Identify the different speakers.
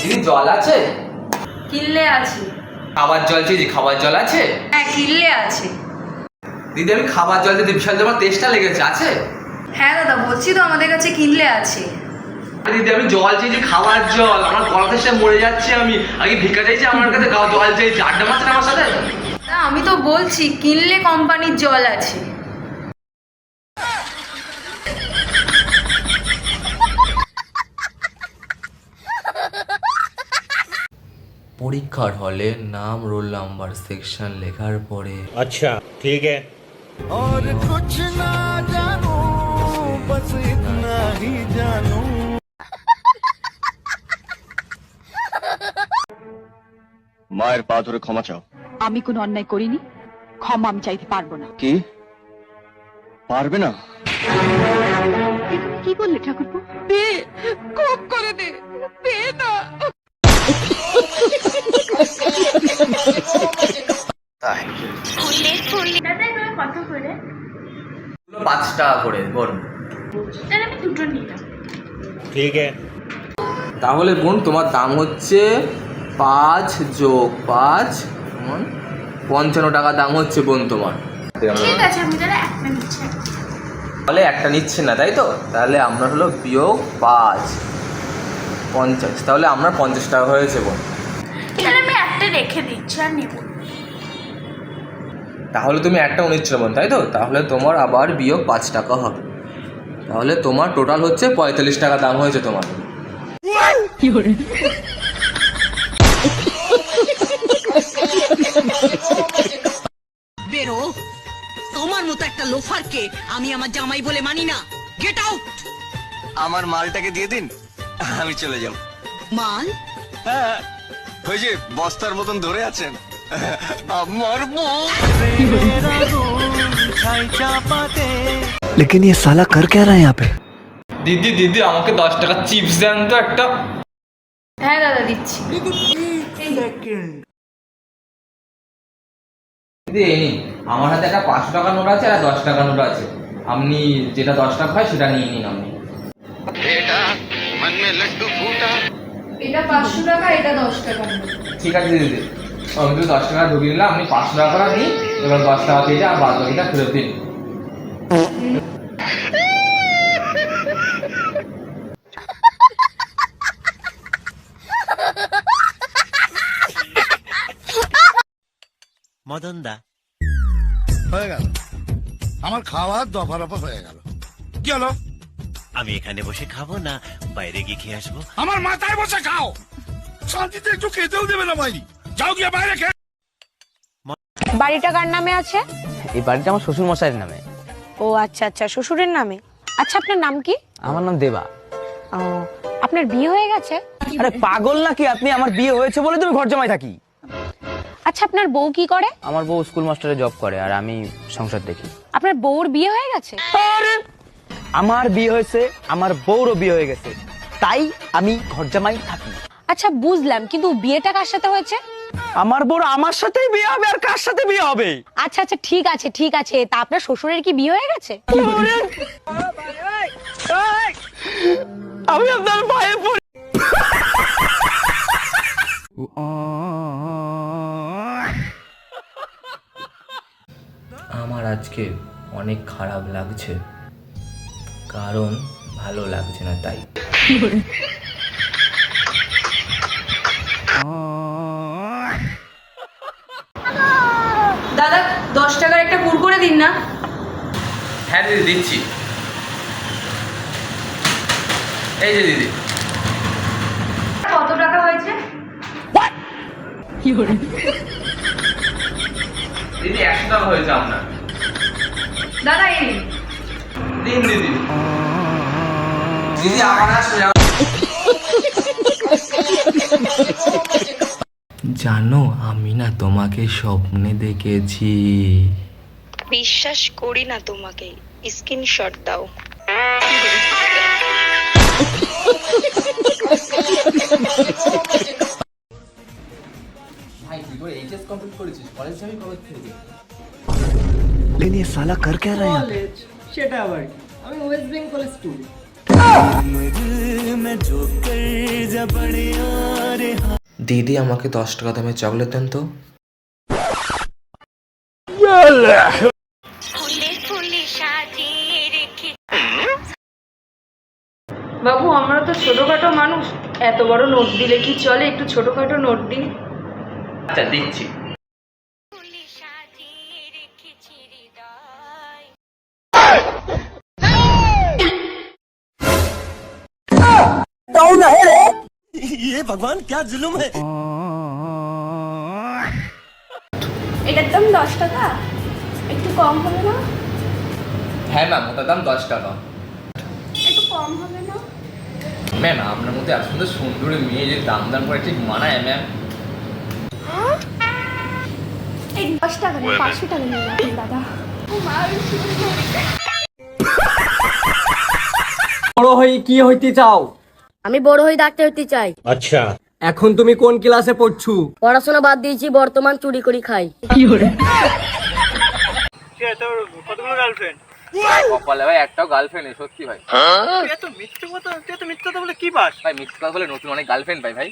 Speaker 1: দিদি জল আছে?
Speaker 2: কিনলে আছে।
Speaker 1: খাবার জল চেয়েছি খাবার জল আছে?
Speaker 2: হ্যাঁ কিনলে আছে।
Speaker 1: দিদি আমি খাবার জল দিতে বিশাল তোমার তেষ্টা লেগেছে আছে?
Speaker 2: হ্যাঁ দাদা বলছি তো আমাদের কাছে কিনলে আছে।
Speaker 1: দিদি আমি জল চেয়েছি খাবার জল। আমার গলা তেষ্টা মরে যাচ্ছে আমি আগে ভিক্ষা চাইছি আমার কাছে জল চাইছি। আড্ডা মারছেন আমার সাথে?
Speaker 2: না আমি তো বলছি কিনলে কোম্পানির জল আছে।
Speaker 3: পরীক্ষার হলে নাম রোল নাম্বার সেকশন লেখার পরে
Speaker 4: अच्छा ठीक है
Speaker 5: और कुछ ना जानू बस इतना ही जानू
Speaker 6: মায়ের পা ধরে ক্ষমা চাও
Speaker 7: আমি কোনো অন্যায় করিনি ক্ষমা আমি চাইতে পারবো না
Speaker 6: কি পারবে না
Speaker 7: এ তুমি কি করলে ঠাকুরপো দে খুব করে দে
Speaker 3: পাঁচ টাকা করে বোন।
Speaker 4: ঠিক আছে।
Speaker 1: তাহলে বোন তোমার দাম হচ্ছে পাঁচ যোগ পাঁচ পঞ্চান্ন টাকা দাম হচ্ছে বোন তোমার।
Speaker 2: তাহলে একটা নিচ্ছে।
Speaker 1: না তাই তো? তাহলে আমরা হলো বিয়োগ পাঁচ পঞ্চাশ। তাহলে আমরা পঞ্চাশ টাকা হয়েছে বোন।
Speaker 2: আমি একটা রেখে দিচ্ছি আর নেব।
Speaker 1: তাহলে তুমি একটা উনিচ্ছ বোন তাই তো? তাহলে তোমার আবার বিয়োগ পাঁচ টাকা হবে। তাহলে তোমার টোটাল হচ্ছে পঁয়তাল্লিশ টাকা দাম হয়েছে তোমার।
Speaker 8: বেরো। তোমার মতো একটা লোফারকে আমি আমার জামাই বলে মানি না। গেট আউট
Speaker 6: আমার মালটাকে দিয়ে দিন আমি চলে যাব।
Speaker 8: মাল?
Speaker 6: হ্যাঁ ওই যে বস্তার মতন ধরে আছেন।
Speaker 5: लेकिन ये साला कर क्या रहा है यहाँ पे
Speaker 1: দিদি দিদি আমাকে দশ টাকা চিপস দেন তো একটা
Speaker 2: হ্যাঁ দাদা দিচ্ছি
Speaker 1: দিদি এই নিন আমার হাতে একটা পাঁচশো টাকা নোট আছে আর দশ টাকা নোট আছে আপনি যেটা দশ টাকা হয় সেটা নিয়ে নিন আপনি
Speaker 2: এটা পাঁচশো টাকা এটা দশ টাকা
Speaker 1: ঠিক আছে দিদি আমি তো দশ টাকা ঢুকিয়ে দিলাম আপনি পাঁচশো টাকা করে নিন এবার দশ টাকা দিয়ে আর বাদ বাকিটা ফেরত দিন।
Speaker 4: মদন দা
Speaker 5: হয়ে গেল। আমার খাওয়ার দফা রফা হয়ে গেল। কি হলো?
Speaker 4: আমি এখানে বসে খাব না বাইরে গিয়ে খেয়ে আসব।
Speaker 5: আমার মাথায় বসে খাও। শান্তিতে একটু খেতেও দেবে না মাইরি যাও গিয়ে বাইরে খেয়ে
Speaker 9: বাড়িটা কার নামে আছে?
Speaker 1: এই বাড়িটা আমার শ্বশুর মশাইয়ের নামে।
Speaker 9: ও আচ্ছা আচ্ছা শ্বশুরের নামে। আচ্ছা আপনার নাম কি?
Speaker 1: আমার নাম দেবা।
Speaker 9: ও, আপনার বিয়ে হয়ে গেছে?
Speaker 1: আরে পাগল নাকি আপনি? আমার বিয়ে হয়েছে বলে তুমি ঘর জমাই থাকি।
Speaker 9: আচ্ছা আপনার বউ কি করে?
Speaker 1: আমার বউ স্কুল মাস্টারে জব করে আর আমি সংসার দেখি।
Speaker 9: আপনার বউর বিয়ে হয়ে গেছে?
Speaker 1: আমার বিয়ে হয়েছে আমার বউরও বিয়ে হয়ে গেছে। তাই আমি ঘর জামাই থাকি।
Speaker 9: আচ্ছা বুঝলাম কিন্তু বিয়েটা কার সাথে হয়েছে?
Speaker 1: আমার বউর আমার সাথেই বিয়ে হবে আর কার সাথে বিয়ে হবে?
Speaker 9: আচ্ছা আচ্ছা ঠিক আছে ঠিক আছে। তা আপনার শ্বশুরের কি বিয়ে হয়ে গেছে?
Speaker 1: আমি আপনার পায়ে পড়ি।
Speaker 3: আমার আজকে অনেক খারাপ লাগছে। কারণ ভালো লাগছে না তাই।
Speaker 2: না?
Speaker 1: হ্যাঁ দিদি দিচ্ছি। এই যে দিদি।
Speaker 2: কত টাকা হয়েছে?
Speaker 1: দিদি একশো টাকা হয়েছে আপনার।
Speaker 2: দাদা এই
Speaker 1: দিন দিদি। দিদি আমার আসবে
Speaker 3: জানো আমি না তোমাকে স্বপ্নে দেখেছি।
Speaker 7: বিশ্বাস করি না তোমাকে স্ক্রিনশট দাও
Speaker 1: ভাই তুই তো এইচএস কমপ্লিট করেছিস কলেজ যাবি কবে থেকে
Speaker 5: लेकिन ये साला कर क्या रहा है यहाँ पे
Speaker 10: সেটা আবার কি? আমি ওয়েস্ট বেঙ্গল স্টুডেন্ট
Speaker 5: में जो कर जा बड़े यार
Speaker 1: দিদি আমাকে দশ টাকা দামের চকলেট দেন তো
Speaker 2: বাবু আমরা তো ছোটখাটো মানুষ। এত বড় নোট দিলে কি চলে? একটু ছোটখাটো নোট দিন।
Speaker 1: আচ্ছা দিচ্ছি।
Speaker 7: এটার দাম দশ টাকা? একটু কম হবে না?
Speaker 1: হ্যাঁ ম্যাম ওটার দাম দশ টাকা।
Speaker 7: একটু কম হবে না?
Speaker 1: ম্যাম আপনার মধ্যে এত সুন্দর সুন্দরী মেয়ে যে দাম দাম করে ঠিক মানায় ম্যাম
Speaker 7: দশ টাকা পাঁচশো টাকা নিয়ে দাদা।
Speaker 10: বড় হয়ে কি হইতে চাও?
Speaker 9: আমি বড় হয়ে ডাক্তার হতে চাই।
Speaker 10: এখন তুমি কোন ক্লাসে পড়ছু?
Speaker 9: পড়াশোনা বাদ দিয়েছি বর্তমান চুরি করে খাই।
Speaker 1: কি কপালে ভাই একটাও গার্লফ্রেন্ড সত্যি ভাই।
Speaker 10: এত মিথ্যে কথা তুই তো মিথ্যা কথা বলে কি পাস
Speaker 1: ভাই মিথ্যা কথা বলে নতুন অনেক গার্লফ্রেন্ড পাই ভাই।